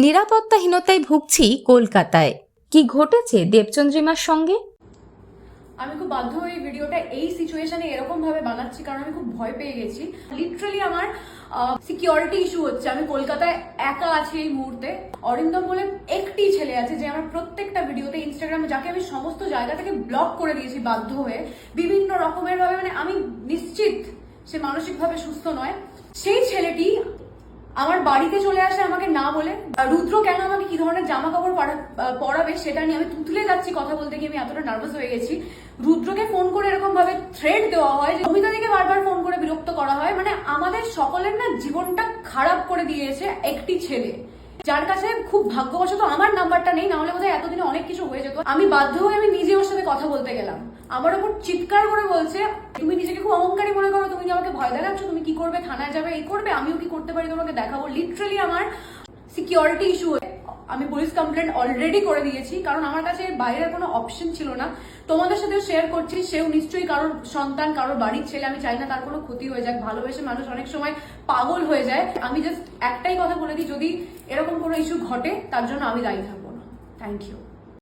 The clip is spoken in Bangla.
নিরাপত্তাহীনতায় ভুগছি কলকাতায়। কি ঘটেছে দেবচন্দ্রিমার সঙ্গে? আমি খুব বাধ্য হয়ে ভিডিওটা এই সিচুয়েশনে এরকম ভাবে বানাচ্ছি, কারণ আমি খুব ভয় পেয়ে গেছি। লিটারালি আমার সিকিউরিটি ইস্যু হচ্ছে। আমি কলকাতায় একা আছি এই মুহূর্তে। অরিন্দম বলে একটি ছেলে আছে যে আমার প্রত্যেকটা ভিডিওতে ইনস্টাগ্রামে যাকে আমি সমস্ত জায়গা থেকে ব্লক করে দিয়েছি বাধ্য হয়ে, বিভিন্ন রকমের ভাবে মানে আমি নিশ্চিত সে মানসিকভাবে সুস্থ নয়। সেই ছেলেটি আমার বাড়িতে চলে আসে, আমাকে না বলে। রুদ্র কেন আমাকে কি ধরনের জামা কাপড় পরা- পরাবে সেটা নিয়ে আমি তুলে যাচ্ছি কথা বলতে গিয়ে, আমি এতটা নার্ভাস হয়ে গেছি। রুদ্রকে ফোন করে এরকম ভাবে থ্রেড দেওয়া হয় যে অমিতাদিকে বারবার ফোন করে বিরক্ত করা হয়। মানে আমাদের সকলের না জীবনটা খারাপ করে দিয়েছে একটি ছেলে। যার কাছে খুব ভাগ্যবশত আমার নাম্বারটা নেই, না হলে বোধহয় এতদিনে অনেক কিছু হয়ে যেত। আমি বাধ্য হয়ে আমি নিজে ওর সাথে কথা বলতে গেলাম। আমার ওপর চিৎকার করে বলছে, তুমি নিজেকে খুব অহংকারী মনে করো ভয় দেখাচ্ছ, তুমি কি করবে, থানায় যাবে, এই করবে, আমিও কি করতে পারি তোমাকে দেখাবো? লিটারালি আমার সিকিউরিটি ইস্যু আমি পুলিশ কমপ্লেন অলরেডি করে দিয়েছি, কারণ আমার কাছে বাইরের কোনো অপশন ছিল না। তোমাদের সাথেও শেয়ার করছি, সেও নিশ্চয়ই কারোর সন্তান, কারোর বাড়ির ছেলে, আমি চাই না তার কোনো ক্ষতি হয়ে যাক, ভালোবেসে মানুষ অনেক সময় পাগল হয়ে যায়। আমি জাস্ট একটাই কথা বলে দিই, যদি এরকম কোনো ইস্যু ঘটে, তার জন্য আমি দায়ী থাকব না। Thank you